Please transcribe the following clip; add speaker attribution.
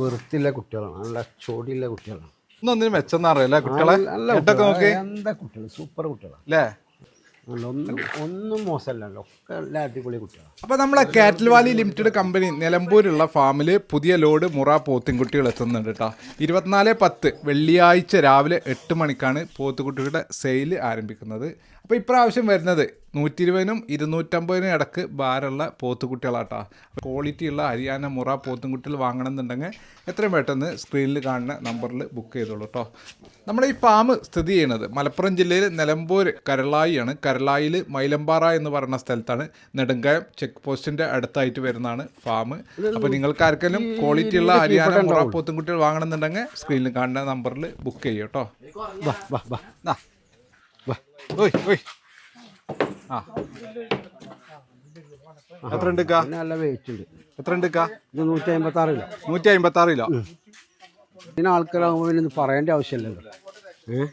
Speaker 1: വൃത്തിയുള്ള കുട്ടികളാണ്. നല്ല ചോടിയുള്ള കുട്ടികളാണ്.
Speaker 2: ഇന്നൊന്നിനും മെച്ചെന്നറിയില്ല കുട്ടികളെ?
Speaker 1: എന്താ കുട്ടികൾ സൂപ്പർ കുട്ടികളാണ്
Speaker 2: അല്ലേ
Speaker 1: ഒന്നും ഒന്നും മോശമല്ലല്ലോ. ഒക്കെ എല്ലാ അടിപൊളി കുട്ടികളാണ്
Speaker 2: അപ്പോൾ നമ്മളെ കാറ്റൽ വാലി ലിമിറ്റഡ് കമ്പനി നിലമ്പൂരുള്ള ഫാമിൽ പുതിയ ലോഡ് മുറ പോത്തിൻകുട്ടികൾ എത്തുന്നുണ്ട് കേട്ടോ ഇരുപത്തിനാല് പത്ത് വെള്ളിയാഴ്ച രാവിലെ എട്ട് മണിക്കാണ് പോത്തുകുട്ടികളുടെ സെയിൽ ആരംഭിക്കുന്നത്. അപ്പോൾ ഇപ്രാവശ്യം വരുന്നത് നൂറ്റി ഇരുപതിനും ഇരുന്നൂറ്റമ്പതിനും ഇടയ്ക്ക് ഭാരമുള്ള പോത്തുകുട്ടികളാട്ടോ. ക്വാളിറ്റിയുള്ള ഹരിയാന മുറ പോത്തുംകുട്ടികൾ വാങ്ങണമെന്നുണ്ടെങ്കിൽ എത്രയും പെട്ടെന്ന് സ്ക്രീനിൽ കാണുന്ന നമ്പറിൽ ബുക്ക് ചെയ്തോളൂ കേട്ടോ നമ്മുടെ ഈ ഫാം സ്ഥിതി ചെയ്യുന്നത് മലപ്പുറം ജില്ലയിൽ നിലമ്പൂർ കരളായിയാണ്. കരളായിൽ മൈലമ്പാറ എന്ന് പറയുന്ന സ്ഥലത്താണ് നെടുങ്കായം ചെക്ക് പോസ്റ്റിന്റെ അടുത്തായിട്ട് വരുന്നതാണ് ഫാം അപ്പോൾ നിങ്ങൾക്ക് ആർക്കെങ്കിലും ക്വാളിറ്റി ഉള്ള ഹരിയാന മുറ പോത്തുംകുട്ടികൾ വാങ്ങണമെന്നുണ്ടെങ്കിൽ സ്ക്രീനിൽ കാണുന്ന നമ്പറിൽ ബുക്ക് ചെയ്യും കേട്ടോ എത്ര ഉണ്ട്
Speaker 1: നല്ല വെയിറ്റ് ഉണ്ട്
Speaker 2: എത്ര ഉണ്ട്. കാ
Speaker 1: ഇത് നൂറ്റി അമ്പത്തി ആറ് കിലോ?
Speaker 2: നൂറ്റി അമ്പത്തി ആറ് കിലോ
Speaker 1: ഇതിന് ആൾക്കാരാകുമ്പോൾ പിന്നെ പറയേണ്ട ആവശ്യമില്ലല്ലോ. ഏഹ്